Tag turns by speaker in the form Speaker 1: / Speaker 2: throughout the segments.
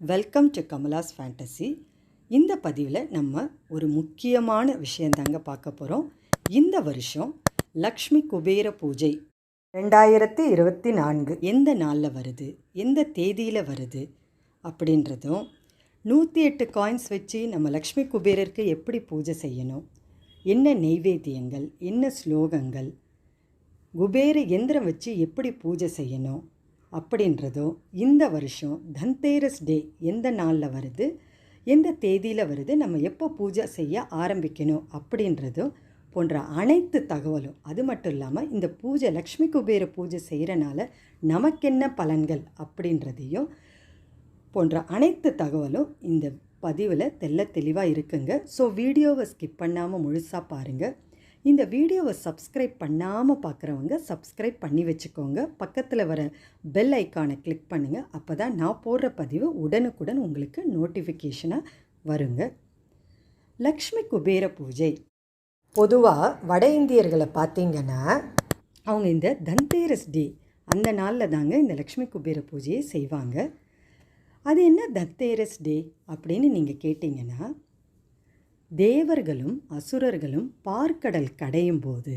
Speaker 1: Welcome to Kamala's fantasy இந்த பதிவில் நம்ம ஒரு முக்கியமான விஷயந்தாங்க பார்க்க போகிறோம் இந்த வருஷம் லக்ஷ்மி குபேர பூஜை ரெண்டாயிரத்தி இருபத்தி நான்கு எந்த நாளில் வருது? எந்த தேதியில் வருது? அப்படின்றதும் நூற்றி எட்டு காயின்ஸ் வச்சு நம்ம லக்ஷ்மி குபேரருக்கு எப்படி பூஜை செய்யணும்? என்ன நெய்வேத்தியங்கள் என்ன ஸ்லோகங்கள் குபேர எந்திரம் வச்சு எப்படி பூஜை செய்யணும் அப்படின்றதோ இந்த வருஷம் தன்தேரஸ் டே எந்த நாளில் வருது எந்த தேதியில் வருது நம்ம எப்போ பூஜை செய்ய ஆரம்பிக்கணும் அப்படின்றதும் போன்ற அனைத்து தகவலும் அது மட்டும் இல்லாமல் இந்த பூஜை லக்ஷ்மி குபேர பூஜை செய்கிறனால நமக்கென்ன பலன்கள் அப்படின்றதையும் போன்ற அனைத்து தகவலும் இந்த பதிவில் தெள்ள தெளிவாக இருக்குங்க. ஸோ வீடியோவை ஸ்கிப் பண்ணாமல் முழுசாக பாருங்கள் இந்த வீடியோவை சப்ஸ்கிரைப் பண்ணாமல் பார்க்குறவங்க சப்ஸ்கிரைப் பண்ணி வச்சுக்கோங்க. பக்கத்தில் வர பெல் ஐக்கானை கிளிக் பண்ணுங்கள் அப்போ தான் நான் போடுற பதிவு உடனுக்குடன் உங்களுக்கு நோட்டிஃபிகேஷனாக வருங்க. லக்ஷ்மி குபேர பூஜை. பொதுவாக வட இந்தியர்களை பார்த்தீங்கன்னா அவங்க இந்த தன்தேரஸ் டே அந்த நாளில் தாங்க இந்த லக்ஷ்மி குபேர பூஜையை செய்வாங்க. அது என்ன தத்தேரஸ் டே அப்படின்னு நீங்கள் கேட்டிங்கன்னா தேவர்களும் அசுரர்களும் பார்க்கடல் கடையும் போது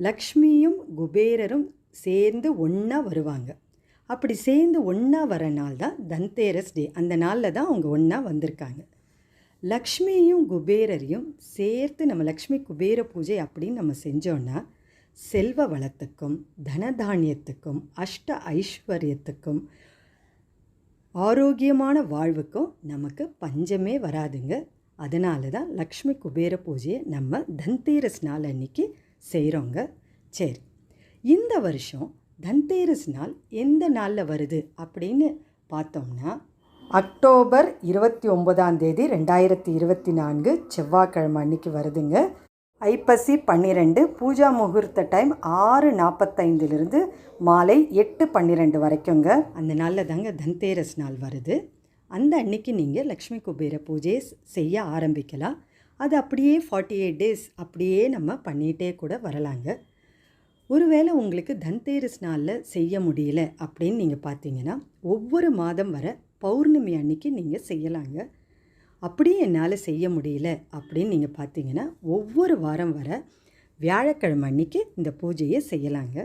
Speaker 1: லக்ஷ்மியும் குபேரரும் சேர்ந்து ஒன்றா வருவாங்க. அப்படி சேர்ந்து ஒன்றா வர நாள் தான் தந்தேரஸ் டே. அந்த நாளில் தான் அவங்க ஒன்றா வந்திருக்காங்க. லக்ஷ்மியும் குபேரரையும் சேர்த்து நம்ம லக்ஷ்மி குபேர பூஜை அப்படின்னு நம்ம செஞ்சோன்னா செல்வ வளத்துக்கும் தனதானியத்துக்கும் அஷ்ட ஐஸ்வர்யத்துக்கும் ஆரோக்கியமான வாழ்வுக்கும் நமக்கு பஞ்சமே வராதுங்க. அதனால தான் லக்ஷ்மி குபேர பூஜையை நம்ம தன்தேரஸ் நாள் அன்னைக்கு செய்கிறோங்க சரி இந்த வருஷம் தன்தேரஸ் நாள் எந்த நாளில் வருது அப்படின்னு பார்த்தோம்னா அக்டோபர் இருபத்தி ஒன்பதாம் தேதி ரெண்டாயிரத்தி இருபத்தி நான்கு செவ்வாய்க்கிழமை அன்னைக்கு வருதுங்க. ஐப்பசி பன்னிரெண்டு பூஜா முகூர்த்த டைம் ஆறு நாற்பத்தைந்துலேருந்து மாலை எட்டு பன்னிரெண்டு வரைக்குங்க. அந்த நாளில் தாங்க தன்தேரஸ் நாள் வருது. அந்த அன்னைக்கு நீங்கள் லக்ஷ்மி குபேர பூஜையை செய்ய ஆரம்பிக்கலாம். அது அப்படியே ஃபார்ட்டி எயிட் டேஸ் அப்படியே நம்ம பண்ணிகிட்டே கூட வரலாங்க. ஒருவேளை உங்களுக்கு தன்தேரஸ் நாளில் செய்ய முடியல அப்படின்னு நீங்கள் பார்த்தீங்கன்னா ஒவ்வொரு மாதம் வர பௌர்ணமி அன்னைக்கு நீங்கள் செய்யலாங்க. அப்படியே என்னால் செய்ய முடியல அப்படின்னு நீங்கள் பார்த்தீங்கன்னா ஒவ்வொரு வாரம் வர வியாழக்கிழமை அன்னைக்கு இந்த பூஜையை செய்யலாங்க.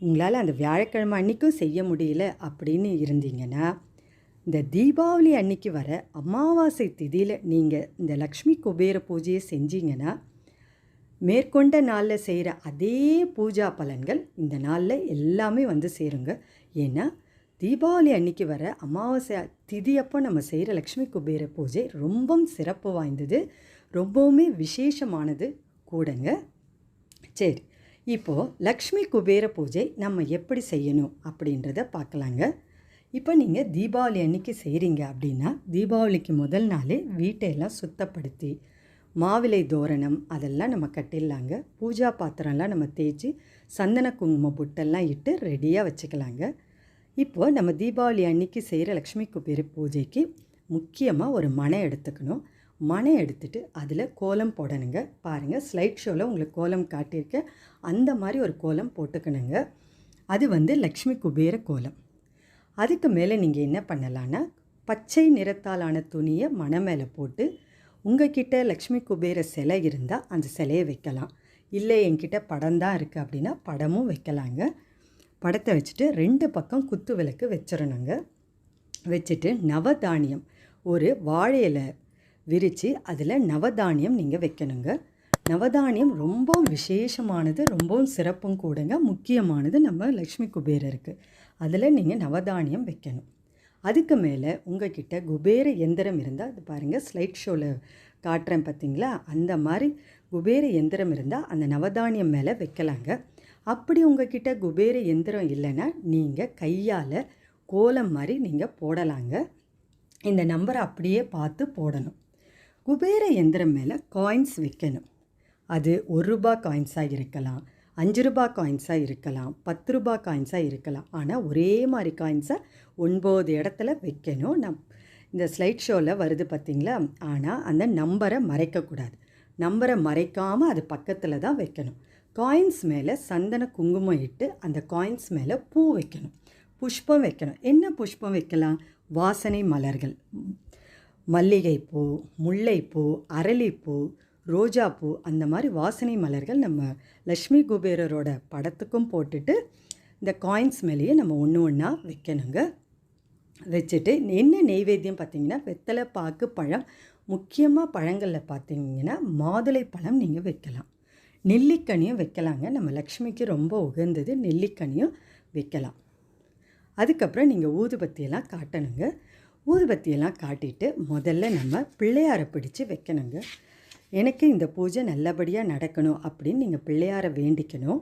Speaker 1: உங்களால் அந்த வியாழக்கிழமை அன்றைக்கும் செய்ய முடியல அப்படின்னு இருந்தீங்கன்னா இந்த தீபாவளி அன்னைக்கு வர அமாவாசை திதியில் நீங்கள் இந்த லக்ஷ்மி குபேர பூஜையை செஞ்சீங்கன்னா மேற்கொண்ட நாளில் செய்கிற அதே பூஜா பலன்கள் இந்த நாளில் எல்லாமே வந்து சேருங்க. ஏன்னா தீபாவளி அன்னைக்கு வர அமாவாசை திதி அப்போ நம்ம செய்கிற லக்ஷ்மி குபேர பூஜை ரொம்பவும் சிறப்பு வாய்ந்தது ரொம்பவுமே விசேஷமானது கூடங்க. சரி இப்போது லக்ஷ்மி குபேர பூஜை நம்ம எப்படி செய்யணும் அப்படின்றத பார்க்கலாங்க. இப்போ நீங்கள் தீபாவளி அன்னைக்கு செய்கிறீங்க அப்படின்னா தீபாவளிக்கு முதல் நாளே வீட்டையெல்லாம் சுத்தப்படுத்தி மாவிலை தோரணம் அதெல்லாம் நம்ம கட்டிடலாங்க. பூஜா பாத்திரம்லாம் நம்ம தேய்ச்சி சந்தன குங்கும புட்டெல்லாம் இட்டு ரெடியாக வச்சுக்கலாங்க. இப்போது நம்ம தீபாவளி அன்னைக்கு செய்கிற லக்ஷ்மி குபேர பூஜைக்கு முக்கியமாக ஒரு மனை எடுத்துக்கணும். மனை எடுத்துட்டு அதில் கோலம் போடணுங்க. பாருங்கள் ஸ்லைட் ஷோவில் உங்களுக்கு கோலம் காட்டியிருக்க அந்த மாதிரி ஒரு கோலம் போட்டுக்கணுங்க. அது வந்து லக்ஷ்மி குபேர கோலம். அதுக்கு மேலே நீங்கள் என்ன பண்ணலான்னா பச்சை நிறத்தாலான துணியை மனை மேலே போட்டு உங்ககிட்ட லக்ஷ்மி குபேர சிலை இருந்தால் அந்த சிலையை வைக்கலாம். இல்லை என்கிட்ட படம் தான் இருக்குது அப்படின்னா படமும் வைக்கலாங்க. படத்தை வச்சுட்டு ரெண்டு பக்கம் குத்து விளக்கு வச்சிடணுங்க. வச்சுட்டு நவதானியம் ஒரு வாழை இலை விரித்து அதில் நவதானியம் நீங்கள் வைக்கணுங்க. நவதானியம் ரொம்ப விசேஷமானது ரொம்பவும் சிறப்பும் கூடங்க. முக்கியமானது நம்ம லக்ஷ்மி குபேரருக்கு அதில் நீங்கள் நவதானியம் வைக்கணும். அதுக்கு மேலே உங்ககிட்ட குபேர எந்திரம் இருந்தால் அது பாருங்கள் ஸ்லைட் ஷோவில் காட்டுறேன் பார்த்தீங்களா அந்த மாதிரி குபேர எந்திரம் இருந்தால் அந்த நவதானியம் மேலே வைக்கலாங்க. அப்படி உங்ககிட்ட குபேர எந்திரம் இல்லைன்னா நீங்கள் கையால் கோலம் மாதிரி நீங்கள் போடலாங்க. இந்த நம்பரை அப்படியே பார்த்து போடணும். குபேர எந்திரம் மேலே காயின்ஸ் வைக்கணும். அது ஒரு ரூபா காயின்ஸாக இருக்கலாம் அஞ்சு ரூபா காயின்ஸாக இருக்கலாம் பத்து ரூபா காயின்ஸாக இருக்கலாம். ஆனால் ஒரே மாதிரி காயின்ஸை ஒன்பது இடத்துல வைக்கணும். நம் இந்த ஸ்லைட் ஷோவில் வருது பார்த்திங்களா ஆனால் அந்த நம்பரை மறைக்கக்கூடாது. நம்பரை மறைக்காமல் அது பக்கத்தில் தான் வைக்கணும். காயின்ஸ் மேலே சந்தன குங்குமம் இட்டு அந்த காயின்ஸ் மேலே பூ வைக்கணும். புஷ்பம் வைக்கணும். என்ன புஷ்பம் வைக்கலாம்? வாசனை மலர்கள். மல்லிகைப்பூ முல்லைப்பூ அரளிப்பூ ரோஜாப்பூ அந்த மாதிரி வாசனை மலர்கள் நம்ம லக்ஷ்மி குபேரரோட படத்துக்கும் போட்டுட்டு இந்த காயின்ஸ் மேலேயே நம்ம ஒன்று ஒன்றா வைக்கணுங்க. வச்சுட்டு என்ன நெய்வேத்தியம் பார்த்தீங்கன்னா வெத்தலை பாக்கு பழம் முக்கியமாக பழங்களில் பார்த்தீங்கன்னா மாதுளை பழம் நீங்கள் வைக்கலாம். நெல்லிக்கனியும் வைக்கலாங்க. நம்ம லக்ஷ்மிக்கு ரொம்ப உகந்தது நெல்லிக்கனியும் வைக்கலாம். அதுக்கப்புறம் நீங்கள் ஊதுபத்தியெல்லாம் காட்டணுங்க. ஊதுபத்தியெல்லாம் காட்டிட்டு முதல்ல நம்ம பிள்ளையாரை பிடிச்சி வைக்கணுங்க. எனக்கு இந்த பூஜை நல்லபடியாக நடக்கணும் அப்படின்னு நீங்கள் பிள்ளையாரை வேண்டிக்கணும்.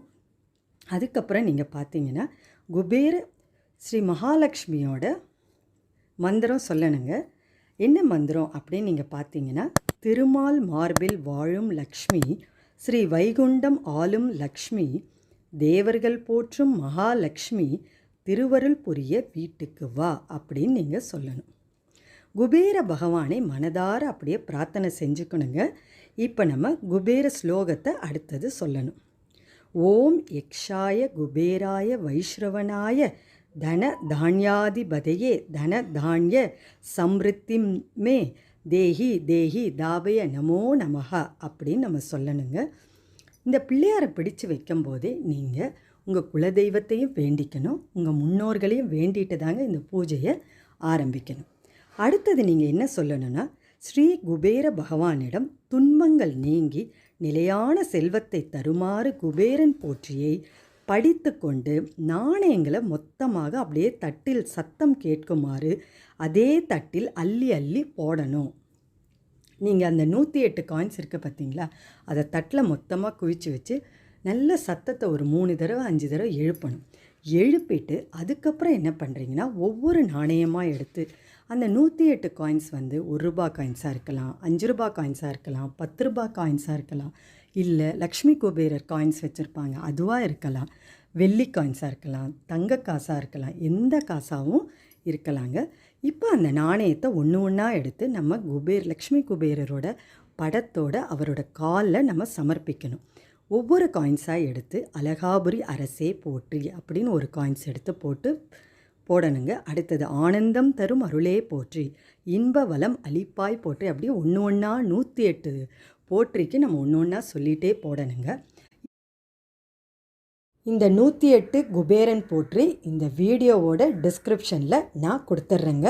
Speaker 1: அதுக்கப்புறம் நீங்கள் பார்த்தீங்கன்னா குபேர ஸ்ரீ மகாலட்சுமியோட மந்திரம் சொல்லணுங்க. என்ன மந்திரம் அப்படின்னு நீங்கள் பார்த்தீங்கன்னா திருமால் மார்பில் வாழும் லக்ஷ்மி ஸ்ரீ வைகுண்டம் ஆளும் லக்ஷ்மி தேவர்கள் போற்றும் மகாலட்சுமி திருவருள் புரிய வீட்டுக்கு வா அப்படின்னு நீங்கள் சொல்லணும். குபேர பகவானை மனதார அப்படியே பிரார்த்தனை செஞ்சுக்கணுங்க. இப்போ நம்ம குபேர ஸ்லோகத்தை அடுத்தது சொல்லணும். ஓம் யக்ஷாய குபேராய வைஷ்ரவனாய தன தானியாதிபதையே தன தானிய சம்ருத்தி மே தேஹி தேஹி தாபய நமோ நமஹா அப்படின்னு நம்ம சொல்லணுங்க. இந்த பிள்ளையாரை பிடிச்சு வைக்கும்போதே நீங்கள் உங்கள் குலதெய்வத்தையும் வேண்டிக்கணும். உங்கள் முன்னோர்களையும் வேண்டிட்டு தாங்க இந்த பூஜையை ஆரம்பிக்கணும். அடுத்தது நீங்கள் என்ன சொல்லணும்னா ஸ்ரீ குபேர பகவானிடம் துன்பங்கள் நீங்கி நிலையான செல்வத்தை தருமாறு குபேரன் போற்றியை படித்து கொண்டு நாணயங்களை மொத்தமாக அப்படியே தட்டில் சத்தம் கேட்குமாறு அதே தட்டில் அள்ளி அள்ளி போடணும். நீங்கள் அந்த நூற்றி எட்டு காயின்ஸ் இருக்குது பார்த்தீங்களா? அதை தட்டில் மொத்தமாக குவிச்சு வச்சு நல்ல சத்தத்தை ஒரு மூணு தடவை அஞ்சு தடவை எழுப்பணும். எழுப்பிட்டு அதுக்கப்புறம் என்ன பண்ணுறீங்கன்னா ஒவ்வொரு நாணயமாக எடுத்து அந்த நூற்றி எட்டு காயின்ஸ் வந்து ஒரு ரூபா காயின்ஸாக இருக்கலாம் அஞ்சு ரூபா காயின்ஸாக இருக்கலாம் பத்து ரூபா காயின்ஸாக இருக்கலாம். இல்லை லக்ஷ்மி குபேரர் காயின்ஸ் வச்சுருப்பாங்க அதுவாக இருக்கலாம். வெள்ளி காயின்ஸாக இருக்கலாம் தங்க காசாக இருக்கலாம் எந்த காசாகவும் இருக்கலாங்க. இப்போ அந்த நாணயத்தை ஒன்று ஒன்றா எடுத்து நம்ம குபேர் லக்ஷ்மி குபேரரோட படத்தோட அவரோட காலில் நம்ம சமர்ப்பிக்கணும். ஒவ்வொரு காயின்ஸாக எடுத்து அலகாபுரி அரசே போற்றி அப்படின்னு ஒரு காயின்ஸ் எடுத்து போட்டு போடணுங்க. அடுத்தது ஆனந்தம் தரும் அருளே போற்றி. இன்ப வளம் அளிப்பாய் போற்றி. அப்படியே ஒன்று ஒன்றா நூற்றி எட்டு போற்றிக்கு நம்ம ஒன்று ஒன்றா சொல்லிகிட்டே போடணுங்க. இந்த நூற்றி எட்டு குபேரன் போற்றி இந்த வீடியோவோட டிஸ்கிரிப்ஷனில் நான் கொடுத்துட்றேங்க.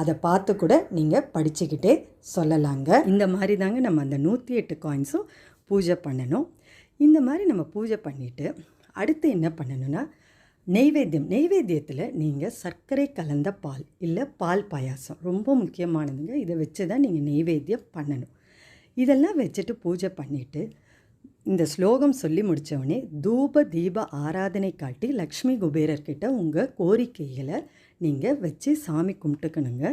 Speaker 1: அதை பார்த்து கூட நீங்கள் படிச்சுக்கிட்டே சொல்லலாங்க. இந்த மாதிரி தாங்க நம்ம அந்த நூற்றி எட்டு காயின்ஸும் பூஜை பண்ணணும். இந்த மாதிரி நம்ம பூஜை பண்ணிவிட்டு அடுத்து என்ன பண்ணணும்னா நெய்வேத்தியம். நெய்வேத்தியத்தில் நீங்கள் சர்க்கரை கலந்த பால் இல்லை பால் பாயாசம் ரொம்ப முக்கியமானதுங்க. இதை வச்சு தான் நீங்கள் நெய்வேத்தியம் பண்ணணும். இதெல்லாம் வச்சுட்டு பூஜை பண்ணிவிட்டு இந்த ஸ்லோகம் சொல்லி முடித்தவொடனே தூப தீப ஆராதனை காட்டி லக்ஷ்மி குபேரர்கிட்ட உங்கள் கோரிக்கைகளை நீங்கள் வச்சு சாமி கும்பிட்டுக்கணுங்க.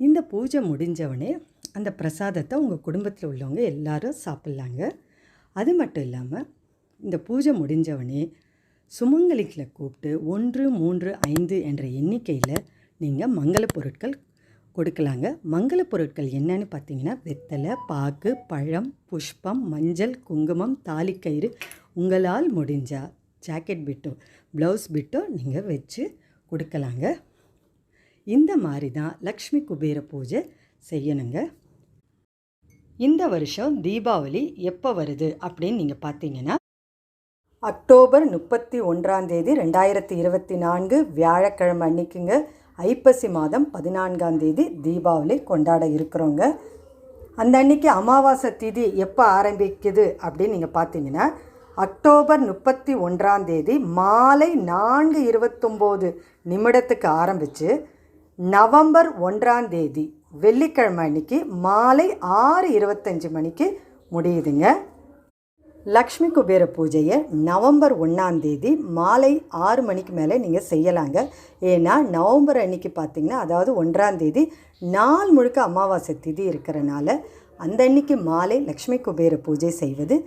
Speaker 1: இந்த பூஜை முடிஞ்சவொடனே அந்த பிரசாதத்தை உங்கள் குடும்பத்தில் உள்ளவங்க எல்லாரும் சாப்பிட்லாங்க. அது மட்டும் இல்லாமல் இந்த பூஜை முடிஞ்சவொடனே சுமங்கலிகளை கூப்பிட்டு ஒன்று மூன்று ஐந்து என்ற எண்ணிக்கையில் நீங்கள் மங்கள பொருட்கள் கொடுக்கலாங்க. மங்கள பொருட்கள் என்னன்னு பார்த்தீங்கன்னா வெத்தலை பாக்கு பழம் புஷ்பம் மஞ்சள் குங்குமம் தாலிக்கயிறு உங்களால் முடிஞ்சா ஜாக்கெட் பிட்டோ ப்ளவுஸ் பிட்டோ நீங்கள் வச்சு கொடுக்கலாங்க. இந்த மாதிரி தான் லக்ஷ்மி குபேர பூஜை செய்யணுங்க. இந்த வருஷம் தீபாவளி எப்போ வருது அப்படின்னு நீங்கள் பார்த்தீங்கன்னா அக்டோபர் முப்பத்தி ஒன்றாம் தேதி ரெண்டாயிரத்தி இருபத்தி நான்கு வியாழக்கிழமை அன்னைக்குங்க. ஐப்பசி மாதம் பதினான்காம் தேதி தீபாவளி கொண்டாட இருக்கிறோங்க. அந்த அன்னைக்கு அமாவாசை திதி எப்போ ஆரம்பிக்குது அப்படின்னு நீங்கள் பார்த்தீங்கன்னா அக்டோபர் முப்பத்தி ஒன்றாம் தேதி மாலை நான்கு இருபத்தொம்போது நிமிடத்துக்கு ஆரம்பித்து நவம்பர் ஒன்றாம் தேதி வெள்ளிக்கிழமை அன்னைக்கு மாலை ஆறு இருபத்தஞ்சி மணிக்கு முடியுதுங்க. லக்ஷ்மி குபேர பூஜையை நவம்பர் ஒன்றாம் தேதி மாலை ஆறு மணிக்கு மேலே நீங்கள் செய்யலாங்க. ஏன்னா நவம்பர் அன்னைக்கு பார்த்தீங்கன்னா அதாவது ஒன்றாம் தேதி நாள் முழுக்க அமாவாசை திதி இருக்கிறனால அந்த அன்னைக்கு மாலை லக்ஷ்மி குபேர பூஜை செய்வது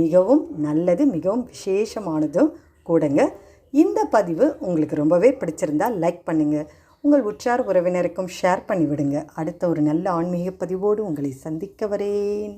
Speaker 1: மிகவும் நல்லது மிகவும் விசேஷமானதும் கூடங்க. இந்த பதிவு உங்களுக்கு ரொம்பவே பிடிச்சிருந்தா லைக் பண்ணுங்கள் உங்கள் உற்றார் உறவினருக்கும் ஷேர் பண்ணிவிடுங்க. அடுத்த ஒரு நல்ல ஆன்மீக பதிவோடு உங்களை சந்திக்க வரேன்.